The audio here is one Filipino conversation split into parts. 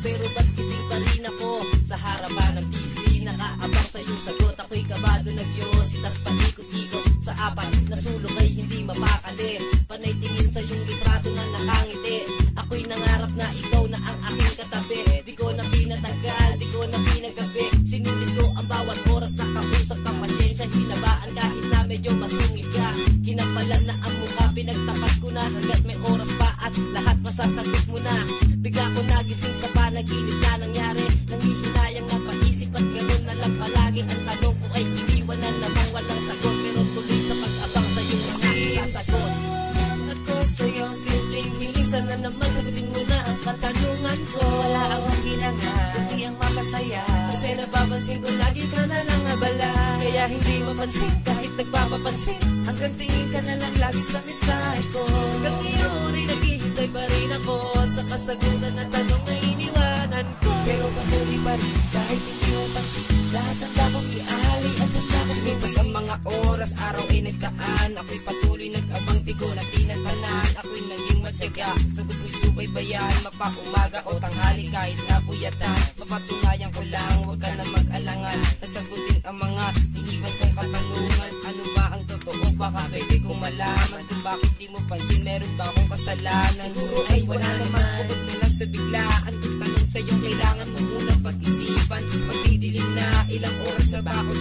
Pero ba't gising pa rin ako? Sa harapan ng PC Nakaabang sa iyong sagot. Ako'y kabado nagyositas Panikot-ikot sa apat na sulok ay hindi mapakali. Panay tingin sa iyong litrato na nakangiti. Ako'y nangarap na ikaw na ang aking katabi. Di ko na pinatagal, di ko na pinagabi. Sinunod ko ang bawat oras na kausap ka Pasensya, hinabaan kahit na medyo masungit ka. Kinapalan na ang mukha, pinagtakas ko na. Hanggat may oras pa at lahat masasagot mo na. Bigla ko nagising sa panaginip na nangyari. Nangihinayang na paisip At ganun na lang palagi. Ang tanong ko ay iniwan na namang walang sagot? Pero tuloy sa pag-abang sa'yo mga sasagot ako sa'yo Simpleng hiling. Sana naman sagutin mo na ang katanungan ko. Wala akong ginagawa, kundi ang mapasaya. Kasi napapansin ko lagi ka na lang abala. Kaya hindi mapansin kahit nagpapapansin. Hanggang tingin ka na lang lagi sa mensahe ko. Hanggang ngayon pa rin kahit hindi mo pansin Lahat ang dakong iaalay at ang dakong Lumipas ang mga oras, araw ay nagdaan Ako'y patuloy nag-abang di na tinatanan Ako'y naging matyaga, sagot mo'y subaybayan Mapaumaga o tanghali kahit nga puyatan Mapatunayan ko lang, huwag ka na mag-alangan Nasagutin ang mga iniwan kong katanungan Ano ba ang totoo, baka pwede kong malaman Kung bakit di mo pansin, meron ba akong kasalanan Siguro ay wala naman, huwag na lang sa biglaan Kung tanong sa'yo, kailangan mo munang pag-isipan. Magdidilim na, ilang oras na ba ako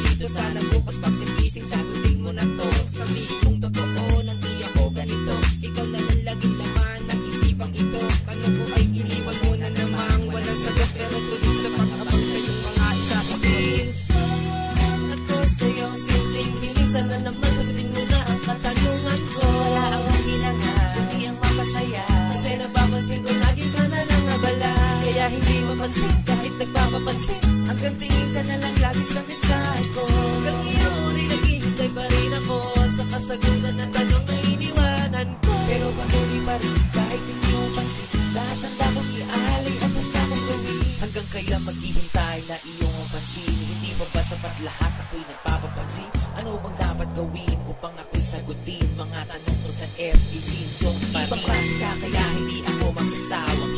hindi mapansin kahit nagpapapansin Hanggang tingin ka na lang lagi sa mensahe ko. Hanggang ngayon ay naghihintay pa rin ako Sa kasagutan ng tanong na iniwanan ko. Pero patuloy pa rin kahit hindi mo pansin Lahat ang dakong iaalay at ang dakong gawin? Hanggang kailan maghihintay na iyong mapansin Hindi pa ba sapat lahat ako'y nagpapapansin? Ano bang dapat gawin upang ako'y sagutin? Mga tanong ko sa FEC Song pa Ibang klase ka kaya hindi ako magsasawang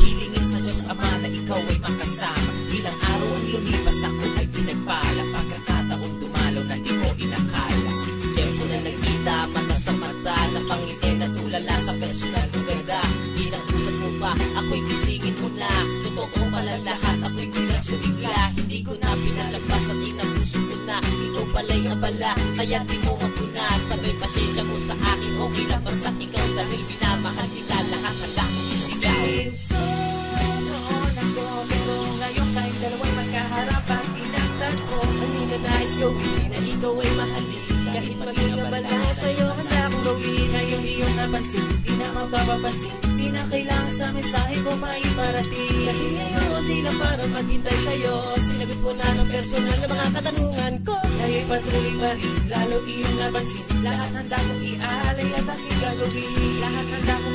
Pa, ako'y gisingin mo na. Totoo pala lahat, ako'y bilang sumigla Hindi ko na pinalagpas at inapuso ko na. Ikaw pala'y abala, kaya di mo ako na. Sabay pasensya mo sa akin, okay lang basta ikaw? Dahil binamahal kita lahat handa kong isigaw Noon ako pero ngayon tayong dalawa'y magkaharap at pinagtagpo Ang ninanais gawin na ikaw ay mahalin. Kahit maging abala sa'yo, akong gawin Ngayon iyong napansin, di na mapapapansin. Di na kailangan sa mensahe ko maiparating. Dahil ngayon sila para maghintay sa'yo. Sinagot ko na ng personal na mga katanungan ko. Ngayon patuloy pa rin, lalo iyong napansin. Lahat handa kong ialay at aking gagawin. Lahat handa kong